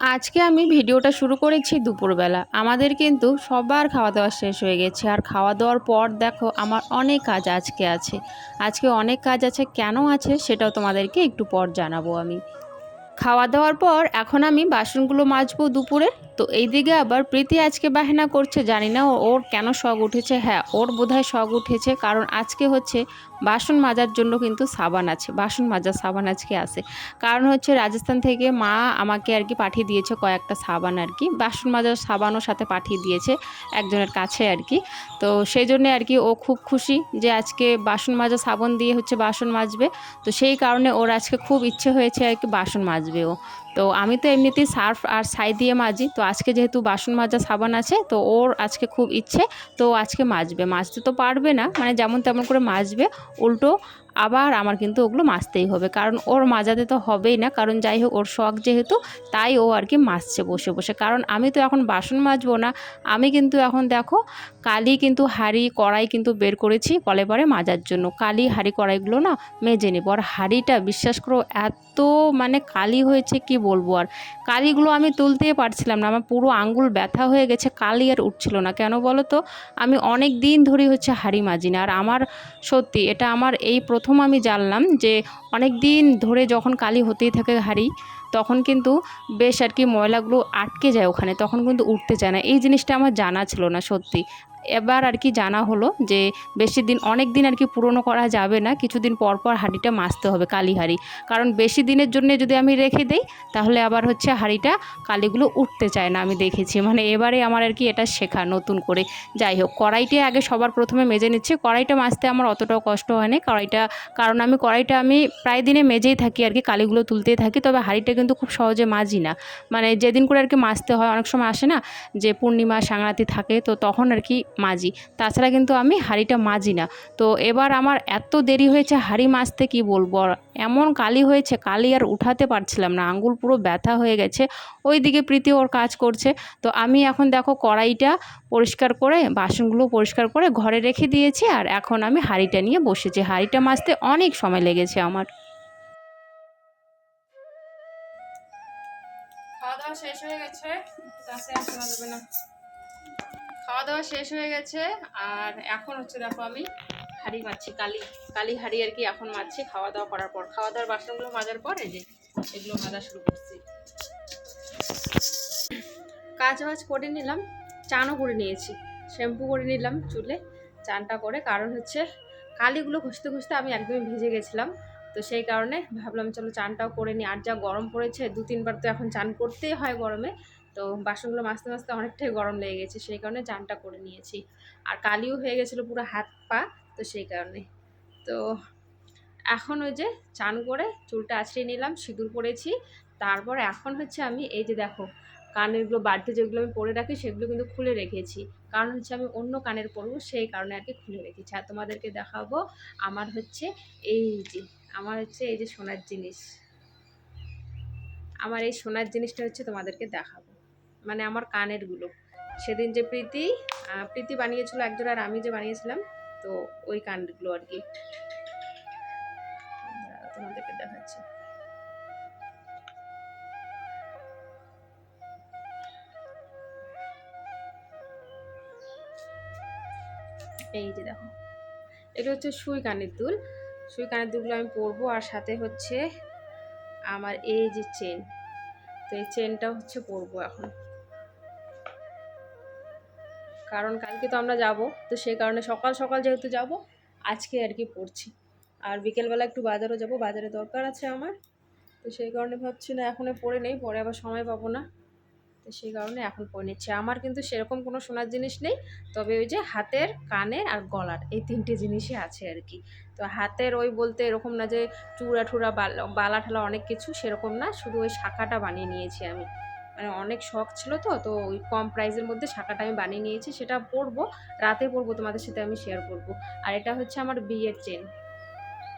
আজকে আমি ভিডিওটা শুরু করেছি দুপুরবেলা। আমাদের কিন্তু সবার খাওয়া দাওয়া শেষ হয়ে গেছে। আর খাওয়া দাওয়ার পর দেখো, আমার অনেক কাজ আজকে আছে। আজকে অনেক কাজ আছে, কেন আছে সেটাও তোমাদেরকে একটু পর জানাব আমি। খাওয়া দাওয়ার পর এখন আমি বাসনগুলো মাজবো দুপুরে। তো এইদিকে আবার প্রীতি আজকে বাহানা করছে, জানি না ওর কেন শখ উঠেছে। হ্যাঁ ওর বোধহয় শখ উঠেছে, কারণ আজকে হচ্ছে বাসন মাজার জন্য কিন্তু সাবান আছে, বাসন মাজার সাবান আজকে আছে। কারণ হচ্ছে রাজস্থান থেকে মা আমাকে আর কি পাঠিয়ে দিয়েছে কয়েকটা সাবান আর কি। বাসন মাজার সাবানও সাথে পাঠিয়ে দিয়েছে একজনের কাছে আর কি। তো সেই জন্য আর কি ও খুব খুশি যে আজকে বাসন মাজা সাবান দিয়ে হচ্ছে বাসন মাজবে। তো সেই কারণে ওর আজকে খুব ইচ্ছে হয়েছে আর কি বাসন মাজবে ও তো আমি তো এমনিতেই সার্ফ আর ছাই দিয়ে মাজি। তো আজকে যেহেতু বাসন মাজা সাবান আছে, তো ওর আজকে খুব ইচ্ছে, তো আজকে মাজবে। মাজতে তো পারবে না মানে যেমন তেমন করে মাজবে, উল্টো আবার আমার কিন্তু ওগুলো মাজতেই হবে। কারণ ওর মাজাতে তো হবেই না। কারণ যাই হোক, ওর শখ যেহেতু, তাই ও আর কি মাজছে বসে বসে। কারণ আমি তো এখন বাসন মাজবো না। আমি কিন্তু এখন দেখো, কালি কিন্তু হাঁড়ি, কড়াই কিন্তু বের করেছি কলে পরে মাজার জন্য। কালি, হাঁড়ি, কড়াইগুলো না মেজে নেব। আর হাঁড়িটা বিশ্বাস করো, এত মানে কালি হয়েছে কি বলব আর? কালিগুলো আমি তুলতেই পারছিলাম না। আমার পুরো আঙ্গুল ব্যথা হয়ে গেছে, কালি আর উঠছিল না। কেন বলো তো? আমি অনেক দিন ধরেই হচ্ছে হাঁড়ি মাজি না। আর আমার সত্যি, এটা আমার এই প্রথম আমি জানলাম যে অনেক দিন ধরে যখন কালি হতেই থাকে হাড়ি, তখন কিন্তু বেশ আর কি ময়লাগুলো আটকে যায় ওখানে, তখন কিন্তু উঠতে চায় না। এই জিনিসটা আমার জানা ছিল না সত্যি। এবার আর কি জানা হলো যে বেশি দিন, অনেক দিন আর কি পুরনো করা যাবে না, কিছুদিন পর পর হাঁড়িটা মাজতে হবে কালি হাঁড়ি। কারণ বেশি দিনের জন্য যদি আমি রেখে দেই, তাহলে আবার হচ্ছে হাঁড়িটা কালিগুলো উঠতে চায় না আমি দেখেছি। মানে এবারে আমার আর কি এটা শেখা নতুন করে। যাই হোক, কড়াইটা আগে সবার প্রথমে মেজে নিচ্ছে। কড়াইটা মাজতে আমার অতটাও কষ্ট হয় না কড়াইটা, কারণ আমি, কড়াইটা আমি প্রায় দিনে মেজেই থাকি আর কি, কালিগুলো তুলতেই থাকি। তবে হাঁড়িটা কিন্তু খুব সহজে মাজি না। মানে যেদিন করে আর কি মাজতে হয়, অনেক সময় আসে না যে পূর্ণিমা সাংরাতি থাকে, তো তখন আর কি মাজি। তাছাড়া কিন্তু আমি হাঁড়িটা মাজি না। তো এবার আমার এত দেরি হয়েছে হাঁড়ি মাজতে কি বলব? আর এমন কালি হয়েছে, কালি আর উঠাতে পারছিলাম না। আঙ্গুল পুরো ব্যথা হয়ে গেছে। ওই দিকে প্রীতি ওর কাজ করছে। তো আমি এখন দেখো কড়াইটা পরিষ্কার করে, বাসনগুলো পরিষ্কার করে ঘরে রেখে দিয়েছি আর এখন আমি হাঁড়িটা নিয়ে বসেছি। হাঁড়িটা মাজতে অনেক সময় লেগেছে আমার। শেষ হয়ে গেছে। খাওয়া দাওয়া শেষ হয়ে গেছে, আর এখন হচ্ছে দেখো আমি হাঁড়ি মারছি কালি কালি হাঁড়ি আর কি এখন মারছি খাওয়া দাওয়া করার পর। খাওয়া দাওয়ার বাসনগুলো মাজার পর, এই যে এগুলো মাজা শুরু করছি। কাজ বাজ করে নিলাম, চানও করে নিয়েছি। শ্যাম্পু করে নিলাম চুলে, চানটা করে, কারণ হচ্ছে কালিগুলো ঘষতে ঘষতে আমি একদমই ভিজে গেছিলাম। তো সেই কারণে ভাবলাম চলো চানটাও করে নিই। আর যা গরম পড়েছে দু তিনবার তো এখন চান করতেই হয় গরমে। তো বাসনগুলো মাজতে মাজতে অনেকটাই গরম লেগে গেছে, সেই কারণে চানটা করে নিয়েছি। আর কালিও হয়ে গেছিল পুরো হাত পা, তো সেই কারণে। তো এখন ওই যে চান করে চুলটা আছড়িয়ে নিলাম, সিঁদুর পরেছি। তারপর এখন হচ্ছে আমি এই যে দেখো কানেরগুলো বাড়িতে যেগুলো আমি পরে রাখি সেগুলো কিন্তু খুলে রেখেছি। কারণ হচ্ছে আমি অন্য কানের পরবো, সেই কারণে আর কি খুলে রেখেছি। আর তোমাদেরকে দেখাবো আমার হচ্ছে এই যে, আমার হচ্ছে এই যে সোনার জিনিস। আমার এই সোনার জিনিসটা হচ্ছে তোমাদেরকে দেখাবো। মানে আমার কানেরগুলো সেদিন যে প্রীতি প্রীতি বানিয়েছিল একজন আর আমি যে বানিয়েছিলাম, তো ওই কানেরগুলো আর কি। তোমাদেরকে দেখাচ্ছি। এই যে দেখো, এটা হচ্ছে সুই কানের দুল। সুই কানের দুলগুলো আমি পরবো আর সাথে হচ্ছে আমার এই যে চেন, তো এই চেনটা হচ্ছে পরবো এখন। কারণ কালকে তো আমরা যাব, তো সেই কারণে সকাল সকাল যেহেতু যাব, আজকে আর কি পড়ছি। আর বিকেলবেলা একটু বাজারও যাব, বাজারে দরকার আছে আমার। তো সেই কারণে ভাবছি না, এখনই পড়ে নেই, পরে আবার সময় পাবো না। তো সেই কারণে এখন পরে নিচ্ছি। আমার কিন্তু সেরকম কোনো সোনার জিনিস নেই, তবে ওই যে হাতের, কানের আর গলার, এই তিনটে জিনিসই আছে আর কি। তো হাতের ওই বলতে এরকম না যে চূড়া ঠুরা বালা বালা ঠালা অনেক কিছু সেরকম না, শুধু ওই শাখাটা বানিয়ে নিয়েছি আমি। মানে অনেক শখ ছিল তো তো ওই কম প্রাইসের মধ্যে শাখাটা আমি বানিয়ে নিয়েছি, সেটা পরবো, রাতে পরবো, তোমাদের সাথে আমি শেয়ার করব। আর এটা হচ্ছে আমার বিয়ের চেন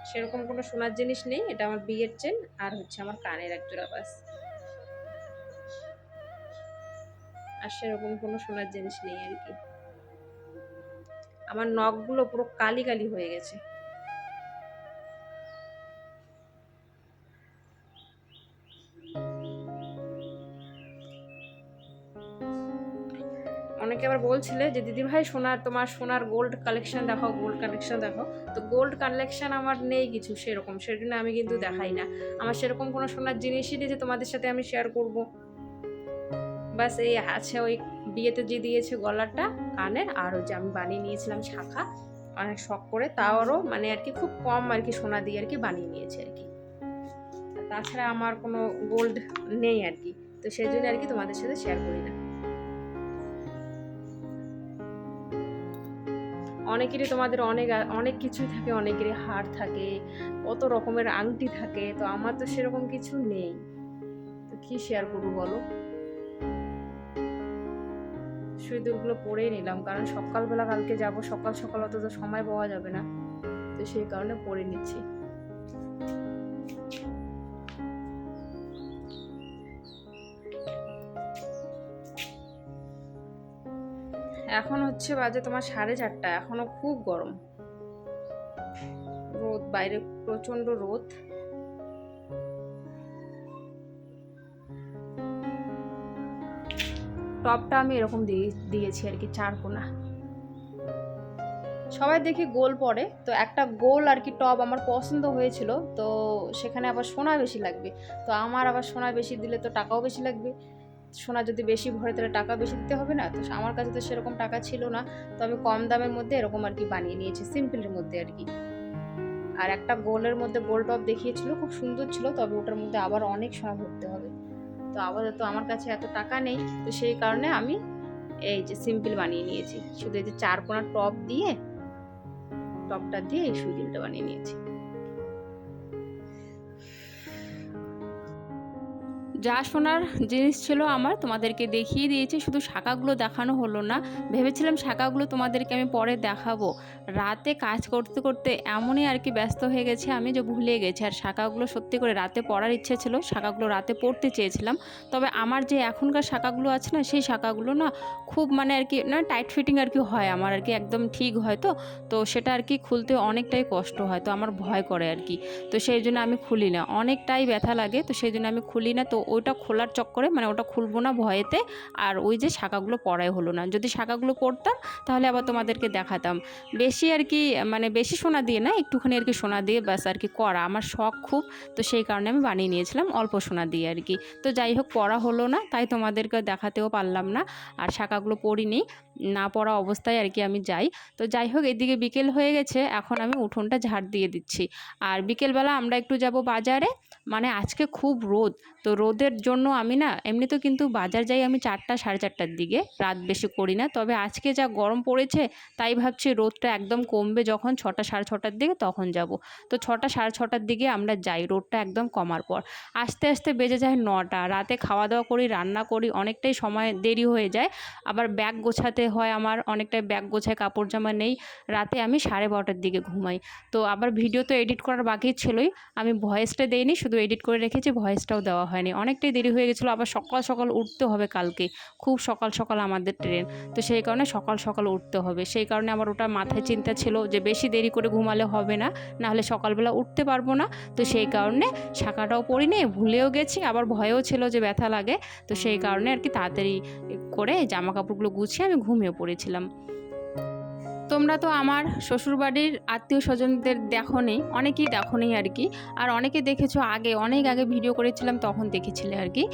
সেরকম কোনো সোনার জিনিস নেই, এটা আমার বিয়ের চেন আর হচ্ছে আমার কানের এক জোড়া বাস আর সেরকম কোনো সোনার জিনিস নেই আর কি। আমার নখগুলো পুরো কালি কালি হয়ে গেছে। অনেকে আবার বলছিলে যে দিদি ভাই সোনার তোমার সোনার গোল্ড কালেকশন দেখাও গোল্ড কালেকশন দেখাও। তো গোল্ড কালেকশন আমার নেই কিছু সেরকম, সেজন্য আমি কিন্তু দেখাই না। আমার সেরকম কোনো সোনার জিনিসই নেই যে, তোমাদের সাথে আমি শেয়ার করব। বাস এই আছে ওই বিয়েতে যে দিয়েছে গলাটা, কানের, আর ওই যে আমি বানিয়ে নিয়েছিলাম শাখা। অনেক শখ করে তাও মানে আর কি খুব কম আর কি সোনা দিয়ে আর কি বানিয়ে নিয়েছে আর কি। তাছাড়া আমার কোনো গোল্ড নেই আর কি। তো সেই জন্য আর কি তোমাদের সাথে শেয়ার করি না। অনেকেরই তোমাদের অনেক অনেক কিছুই থাকে, অনেকেরই হার থাকে, কত রকমের আংটি থাকে, তো আমার তো সেরকম কিছু নেই। তো কি শেয়ার করব বলো? সুইদুরগুলো পরেই নিলাম, কারণ সকালবেলা কালকে যাব, সকাল সকাল অত তো সময় পাওয়া যাবে না, তো সেই কারণে পরে নিচ্ছি। এখন হচ্ছে বাজে তোমার সাড়ে চারটা, এখনও খুব গরম। রোদ, বাইরে প্রচণ্ড রোদ। টপটা আমি এরকম দিয়ে, দিয়েছি আর কি, চার কোনা। সবাই দেখি গোল পরে তো একটা গোল আর কি টপ আমার পছন্দ হয়েছিল, তো সেখানে আবার সোনা বেশি লাগবে। তো আমার আবার সোনা বেশি দিলে তো টাকাও বেশি লাগবে। সোনা যদি বেশি ভরে তাহলে টাকা বেশি দিতে হবে না? তো আমার কাছে তো সেরকম টাকা ছিল না। তো আমি কম দামের মধ্যে এরকম আর কি বানিয়ে নিয়েছি, সিম্পলের মধ্যে আর কি। আর একটা গোলের মধ্যে গোল টপ দেখিয়েছিল, খুব সুন্দর ছিল, তবে ওটার মধ্যে আবার অনেক সোনা ভরতে হবে। তো আবার তো আমার কাছে এত টাকা নেই, তো সেই কারণে আমি এই যে সিম্পল বানিয়ে নিয়েছি। শুধু এই যে চার কোনা টপ দিয়ে, টপটা দিয়ে এই সুইদিলটা বানিয়ে নিয়েছি। যা শোনার জিনিস ছিল আমার তোমাদেরকে দেখিয়ে দিয়েছি, শুধু শাখাগুলো দেখানো হলো না। ভেবেছিলাম শাখাগুলো তোমাদেরকে আমি পরে দেখাবো। রাতে কাজ করতে করতে এমনই আর কি ব্যস্ত হয়ে গেছে আমি যে ভুলে গেছি। আর শাখাগুলো সত্যি করে রাতে পড়ার ইচ্ছে ছিল, শাখাগুলো রাতে পড়তে চেয়েছিলাম। তবে আমার যে এখনকার শাখাগুলো আছে না, সেই শাখাগুলো না খুব মানে আর কি, না টাইট ফিটিং আর কি হয় আমার আর কি, একদম ঠিক হয় তো। তো সেটা আর কি খুলতে অনেকটাই কষ্ট হয়, তো আমার ভয় করে আর কি। তো সেই জন্য আমি খুলি না। অনেকটাই ব্যথা লাগে, তো সেই জন্য আমি খুলি না। তো ওইটা খোলার চক্করে মানে ওটা খুলবো না ভয়েতে। আর ওই যে শাখাগুলো পড়াই হলো না। যদি শাখাগুলো পড়তাম, তাহলে আবার তোমাদেরকে দেখাতাম। বেশি আর কি মানে বেশি সোনা দিয়ে না, একটুখানি আর কি সোনা দিয়ে ব্যাস আর কি করা। আমার শখ খুব, তো সেই কারণে আমি বানিয়ে নিয়েছিলাম অল্প সোনা দিয়ে আর কি। তো যাই হোক, পড়া হলো না, তাই তোমাদেরকে দেখাতেও পারলাম না। আর শাখাগুলো পড়িনি, না পড়া অবস্থায় আর কি আমি যাই। তো যাই হোক, এদিকে বিকেল হয়ে গেছে, এখন আমি উঠোনটা ঝাড় দিয়ে দিচ্ছি। আর বিকেলবেলা আমরা একটু যাব বাজারে। মানে আজকে খুব রোদ। তো রোদের জন্য আমি না এমনি তো কিন্তু বাজার যাই আমি চারটা, সাড়ে চারটার দিকে। রাত বেশি করি না। তবে আজকে যা গরম পড়েছে, তাই ভাবছি রোদটা একদম কমবে যখন ছটা, সাড়ে ছটার দিকে তখন যাব। তো ছটা, সাড়ে ছটার দিকে আমরা যাই, রোদটা একদম কমার পর। আস্তে আস্তে বেজে যায় নটা। রাতে খাওয়া দাওয়া করি, রান্না করি, অনেকটাই সময় দেরি হয়ে যায়। আবার ব্যাগ গোছাতে হয় আমার, অনেকটাই ব্যাগ গোছায় কাপড় জামা নেই। রাতে আমি সাড়ে বারোটার দিকে ঘুমাই। তো আবার ভিডিও তো এডিট করার বাকি ছিলই। আমি ভয়েসটা দেইনি, শুধু এডিট করে রেখেছি ভয়েসটাও দেওয়া হয়নি। অনেকটাই দেরি হয়ে গেছিল, আবার সকাল সকাল উঠতে হবে কালকে। খুব সকাল সকাল আমাদের ট্রেন তো সেই কারণে সকাল সকাল উঠতে হবে। সেই কারণে আমার ওটা মাথায় চিন্তা ছিল যে বেশি দেরি করে ঘুমালে হবে না, নাহলে সকালবেলা উঠতে পারব না। তো সেই কারণে শাখাটাও পরিনি ভুলেও গেছি, আবার ভয়ও ছিল যে ব্যথা লাগে। তো সেই কারণে আর কি তাড়াতাড়ি করে জামা কাপড়গুলো গুছিয়ে আমি ঘুমিয়ে পড়েছিলাম। তোমরা তো আমার শ্বশুরবাড়ির আত্মীয় স্বজনদের দেখো নেই অনেকেই দেখো নেই আর কি। আর অনেকে দেখেছ আগে, অনেক আগে ভিডিও করেছিলাম, তখন দেখেছিলে আর কি।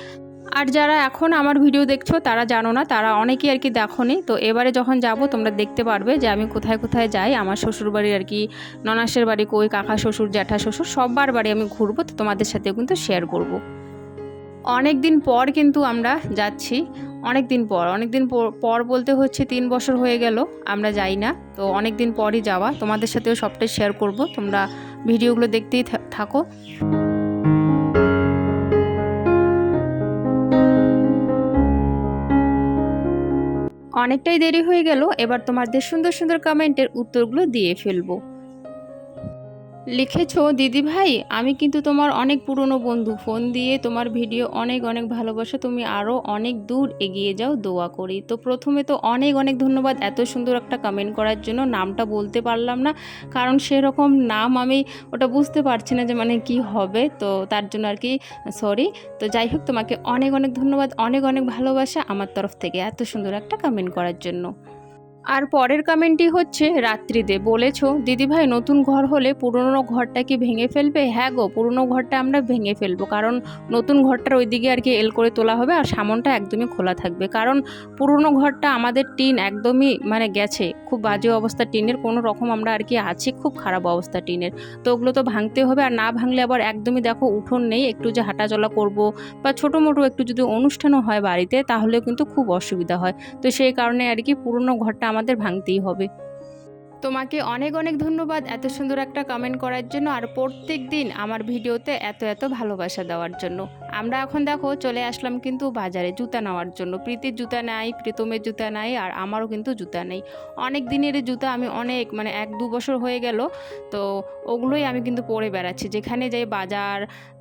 আর যারা এখন আমার ভিডিও দেখছ, তারা জানো না, তারা অনেকেই আর কি দেখো নি তো এবারে যখন যাব, তোমরা দেখতে পারবে যে আমি কোথায় কোথায় যাই। আমার শ্বশুরবাড়ির আর কি, ননাসের বাড়ি, কই কাকা শ্বশুর, জ্যাঠা শ্বশুর সববার বাড়ি আমি ঘুরবো। তো তোমাদের সাথেও কিন্তু শেয়ার করব। অনেক দিন পর কিন্তু আমরা যাচ্ছি। অনেক দিন পর অনেক দিন পর বলতে হচ্ছে তিন বছর হয়ে গেল, আমরা যাই না। তো অনেক দিন পরই যাওয়া, তোমাদের সাথেও সবটাই শেয়ার করব, তোমরা ভিডিওগুলো দেখতেই থাকো। অনেকটাই দেরি হয়ে গেল, এবার তোমাদের সুন্দর সুন্দর কমেন্টের উত্তরগুলো দিয়ে ফেলব। লিখেছো, দিদি ভাই, আমি কিন্তু তোমার অনেক পুরনো বন্ধু। ফোন দিয়ে তোমার ভিডিও অনেক অনেক ভালোবাসা। তুমি আরও অনেক দূর এগিয়ে যাও, দোয়া করি। তো প্রথমে তো অনেক অনেক ধন্যবাদ এত সুন্দর একটা কমেন্ট করার জন্য। নামটা বলতে পারলাম না, কারণ সেরকম নাম আমি ওটা বুঝতে পারছি না যে মানে কি হবে। তো তার জন্য আর কি সরি তো যাই হোক, তোমাকে অনেক অনেক ধন্যবাদ, অনেক অনেক ভালোবাসা আমার তরফ থেকে এত সুন্দর একটা কমেন্ট করার জন্য। আর পরের কমেন্টটি হচ্ছে, রাত্রিতে বলেছ, দিদিভাই নতুন ঘর হলে পুরনো ঘরটা কি ভেঙে ফেলবে? হ্যাঁ গো, পুরনো ঘরটা আমরা ভেঙে ফেলব, কারণ নতুন ঘরটার ওইদিকে আর কি এল করে তোলা হবে আর সামনটা একদমই খোলা থাকবে। কারণ পুরনো ঘরটা আমাদের টিন একদমই মানে গেছে, খুব বাজে অবস্থা টিনের, কোনো রকম আমরা আর কি আছি খুব খারাপ অবস্থা টিনের। তো ওগুলো তো ভাঙতে হবে আর না ভাঙলে আবার একদমই দেখো উঠোন নেই, একটু যে হাঁটাচলা করব বা ছোটো মোটো একটু যদি অনুষ্ঠানও হয় বাড়িতে, তাহলেও কিন্তু খুব অসুবিধা হয়। তো সেই কারণে আর কি পুরনো ঘরটা আমাদের ভাঙতেই হবে। তোমাকে অনেক অনেক ধন্যবাদ এত সুন্দর একটা কমেন্ট করার জন্য আর প্রত্যেক দিন আমার ভিডিওতে এত এত ভালোবাসা দেওয়ার জন্য। আমরা এখন দেখো চলে আসলাম কিন্তু বাজারে জুতা নেওয়ার জন্য। প্রীতির জুতা নাই, প্রীতমের জুতা নাই আর আমারও কিন্তু জুতা নেই। অনেক দিনের জুতা আমি অনেক মানে এক দু বছর হয়ে গেল, তো ওগুলোই আমি কিন্তু পরে বেড়াচ্ছি। যেখানে যাই বাজার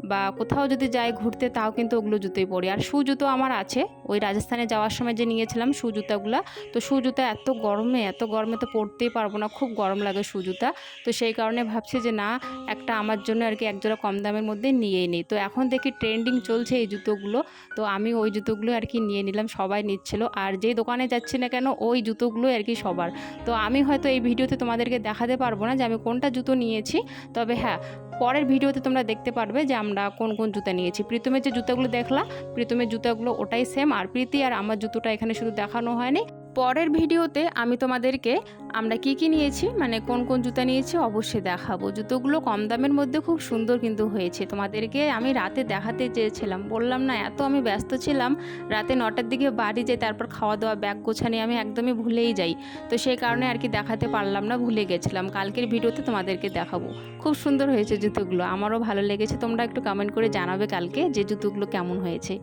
বা কোথাও যদি যাই ঘুরতে তাও কিন্তু ওগুলো জুতোই পরি। আর শু জুতো আমার আছে, ওই রাজস্থানে যাওয়ার সময় যে নিয়েছিলাম শু জুতাগুলো, তো শু জুতা এত গরমে এত গরমে তো পরতেই পারব না। খুব গরম লাগে শু জুতা তো সেই কারণে ভাবছি যে, না, একটা আমার জন্য আর কি একজোড়া কম দামের মধ্যে নিয়েই নিই। তো এখন দেখি ট্রেন্ডিং চলছে এই জুতোগুলো। তো আমি ওই জুতোগুলো আর কি নিয়ে নিলাম, সবাই নিচ্ছিল। আর যেই দোকানে যাচ্ছি না কেন, ওই জুতোগুলোই আর কি সবার। তো আমি হয়তো এই ভিডিওতে তোমাদেরকে দেখাতে পারব না যে, আমি কোনটা জুতো নিয়েছি। তবে হ্যাঁ পরের ভিডিওতে তোমরা দেখতে পারবে যে, আমরা কোন কোন জুতা নিয়েছি। প্রীতমের যে জুতাগুলো দেখলা প্রীতমের জুতাগুলো ওটাই সেম আর প্রীতি আর আমার জুতোটা এখানে শুধু দেখানো হয়নি। পরের ভিডিওতে আমি তোমাদেরকে আমরা কি কি নিয়েছি মানে কোন কোন জুতা নিয়েছি অবশ্যই দেখাবো। জুতোগুলো কম দামের মধ্যে খুব সুন্দর কিন্তু হয়েছে। তোমাদেরকে আমি রাতে দেখাতে চেয়েছিলাম। বললাম, না, এত আমি ব্যস্ত ছিলাম, রাতে নটার দিকে বাড়ি যাই তারপর খাওয়া দাওয়া ব্যাগ গোছানি আমি একদমই ভুলেই যাই। তো সেই কারণে আর কি দেখাতে পারলাম না, ভুলে গেছিলাম। কালকের ভিডিওতে তোমাদেরকে দেখাবো। খুব সুন্দর হয়েছে জুতোগুলো। আমারও ভালো লেগেছে। তোমরা একটু কমেন্ট করে জানাবে কালকে যে জুতোগুলো কেমন হয়েছে।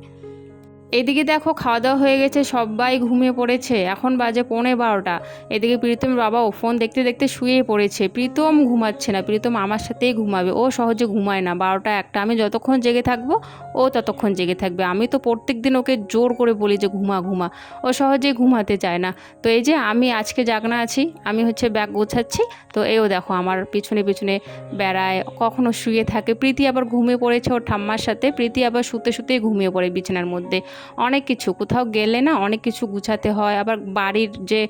এদিকে দেখো খাওয়া দাওয়া হয়ে গেছে, সবাই ঘুমিয়ে পড়েছে। এখন বাজে পৌনে বারোটা। এদিকে প্রীতমের বাবাও ফোন দেখতে দেখতে শুয়ে পড়েছে। প্রীতম ঘুমাচ্ছে না, প্রীতম আমার সাথেই ঘুমাবে। ও সহজে ঘুমায় না। বারোটা একটা। আমি যতক্ষণ জেগে থাকব, ও ততক্ষণ জেগে থাকবে। আমি তো প্রত্যেক দিন ওকে জোর করে বলি যে, ঘুমা ঘুমা। ও সহজেই ঘুমাতে চায় না। তো এই যে, আমি আজকে জাগনা আছি। আমি হচ্ছে ব্যাগ গোছাচ্ছি। তো এও দেখো আমার পিছনে পিছনে বেড়ায়, কখনো শুয়ে থাকে। প্রীতি আবার ঘুমিয়ে পড়েছে ওর ঠাম্মার সাথে। প্রীতি আবার শুতে, শুতেই ঘুমিয়ে পড়ে বিছানার মধ্যে। অনেক কিছু। কোথাও গেলে না অনেক কিছু গুছাতে হয়, আবার বাড়ির যে,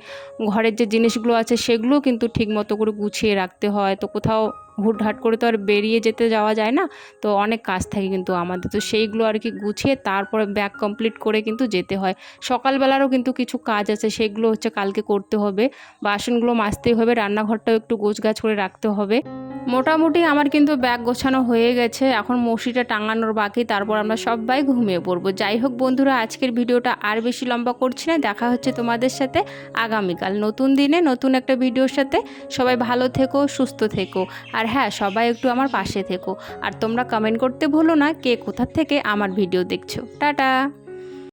ঘরের যে জিনিসগুলো আছে সেগুলোও কিন্তু ঠিক মতো করে গুছিয়ে রাখতে হয়। তো কোথাও হুটহাট করে তো আর বেরিয়ে যেতে যাওয়া যায় না, তো অনেক কাজ থাকে কিন্তু আমাদের। তো সেইগুলো আর কি গুছিয়ে তারপরে ব্যাগ কমপ্লিট করে কিন্তু যেতে হয়। সকালবেলারও কিন্তু কিছু কাজ আছে, সেগুলো হচ্ছে কালকে করতে হবে। বাসনগুলো মাজতেই হবে, রান্নাঘরটাও একটু গোছগাছ করে রাখতে হবে। মোটামুটি আমার কিন্তু ব্যাগ গোছানো হয়ে গেছে। এখন মসিটা টাঙানোর বাকি, তারপর আমরা সবাই ঘুমিয়ে পড়ব। যাই হোক বন্ধুরা, আজকের ভিডিওটা আর বেশি লম্বা করছি না। দেখা হচ্ছে তোমাদের সাথে আগামীকাল নতুন দিনে, নতুন একটা ভিডিওর সাথে। সবাই ভালো থেকো, সুস্থ থেকো। আর হ্যাঁ সবাই একটু আমার পাশে থেকো। আর তোমরা কমেন্ট করতে ভুলো না কে কোথা থেকে আমার ভিডিও দেখছ। টাটা!